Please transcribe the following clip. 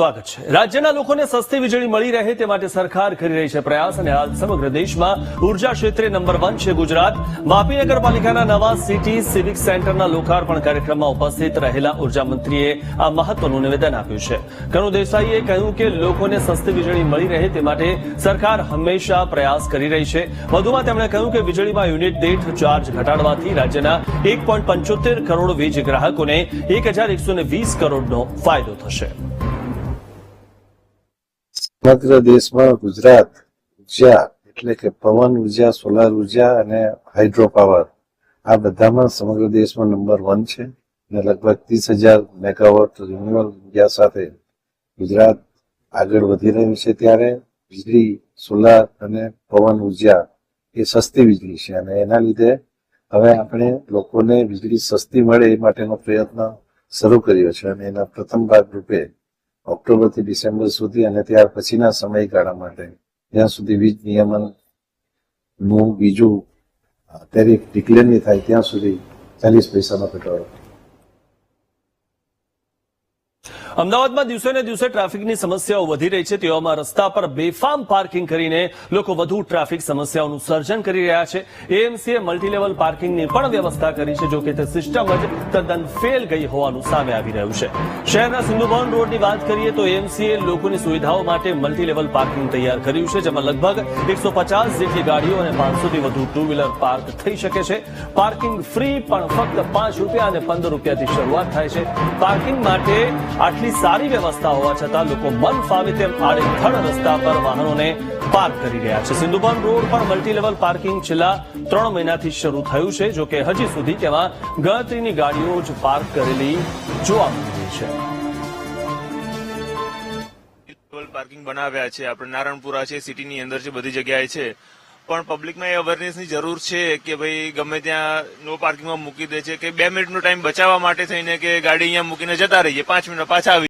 સ્વાગત છે. રાજ્યના લોકોને સસ્તી વીજળી મળી રહે તે માટે સરકાર કરી રહી છે પ્રયાસ અને હાલ સમગ્ર દેશમાં ઊર્જા ક્ષેત્રે નંબર વન છે ગુજરાત. વાપી નગરપાલિકાના નવા સિટી સિવિક સેન્ટરના લોકાર્પણ કાર્યક્રમમાં ઉપસ્થિત રહેલા ઊર્જા આ મહત્વનું નિવેદન આપ્યું છે. કનુ દેસાઈએ કહ્યું કે લોકોને સસ્તી વીજળી મળી રહે તે માટે સરકાર હંમેશા પ્રયાસ કરી રહી છે. વધુમાં તેમણે કહ્યું કે વીજળીમાં યુનિટ દીઠ ચાર્જ ઘટાડવાથી રાજ્યના એક કરોડ વીજ ગ્રાહકોને એક કરોડનો ફાયદો થશે. સમગ્ર દેશમાં ગુજરાત ઊર્જા એટલે કે પવન ઊર્જા, સોલાર ઊર્જા અને હાઇડ્રો પાવર આ બધામાં સમગ્ર દેશમાં નંબર વન છે અને લગભગ ત્રીસ હજાર મેગાવોટ રિન્યુઅલ ઊર્જા સાથે ગુજરાત આગળ વધી રહ્યું છે ત્યારે વીજળી, સોલાર અને પવન ઊર્જા એ સસ્તી વીજળી છે અને એના લીધે હવે આપણે લોકોને વીજળી સસ્તી મળે એ માટેનો પ્રયત્ન શરૂ કર્યો છે અને એના પ્રથમ ભાગ રૂપે ઓક્ટોબરથી ડિસેમ્બર સુધી અને ત્યાર પછીના સમયગાળા માટે. જ્યાં સુધી વીજ નિયમનનું બીજું ટેરિફ ડિક્લેર નહીં થાય, ત્યાં સુધી ચાલીસ પૈસાનો ઘટાડો. અમદાવાદમાં દિવસે ને દિવસે ટ્રાફિકની સમસ્યાઓ વધી રહી છે. તેવામાં રસ્તા પર બેફામ પાર્કિંગ કરીને લોકો વધુ ટ્રાફિક સમસ્યાઓનું સર્જન કરી રહ્યા છે. એએમસીએ મલ્ટીલેવલ પાર્કિંગની પણ વ્યવસ્થા કરી છે જોકે તે સિસ્ટમ જ તદ્દન ફેલ ગઈ હોવાનું સામે આવી રહ્યું છે. શહેરના સિંધુભવન રોડની વાત કરીએ તો એએમસીએ લોકોની સુવિધાઓ માટે મલ્ટીલેવલ પાર્કિંગ તૈયાર કર્યું છે, જેમાં લગભગ એકસો જેટલી ગાડીઓ અને પાંચસોથી વધુ ટુ વ્હીલર પાર્ક થઈ શકે છે. પાર્કિંગ ફ્રી પણ ફક્ત પાંચ રૂપિયા અને પંદર રૂપિયાથી શરૂઆત થાય છે. પાર્કિંગ માટે આટલી સારી વ્યવસ્થા હોવા છતાં લોકો મન ફાવે તેમ આડેધડ રસ્તા પર વાહનોને પાર્ક કરી રહ્યા છે. સિંધુબન રોડ પર મલ્ટીલેવલ પાર્કિંગ છેલ્લા ત્રણ મહિનાથી શરૂ થયું છે, જો કે હજી સુધી તેમાં ગણતરીની ગાડીઓ જ પાર્ક કરેલી જોવા મળી રહી છે. પાર્કિંગ બનાવ્યા છે. આપણે નારણપુરા છે, સિટીની અંદર છે બધી જગ્યાએ છે પણ પબ્લિકમાં એ અવેરનેસની જરૂર છે કે ભાઈ ગમે ત્યાં નો પાર્કિંગમાં મૂકી દે છે કે બે મિનિટનો ટાઈમ બચાવવા માટે થઈને કે ગાડી અહીંયા મૂકીને જતા રહીએ. પાંચ મિનિટ પાછા આવી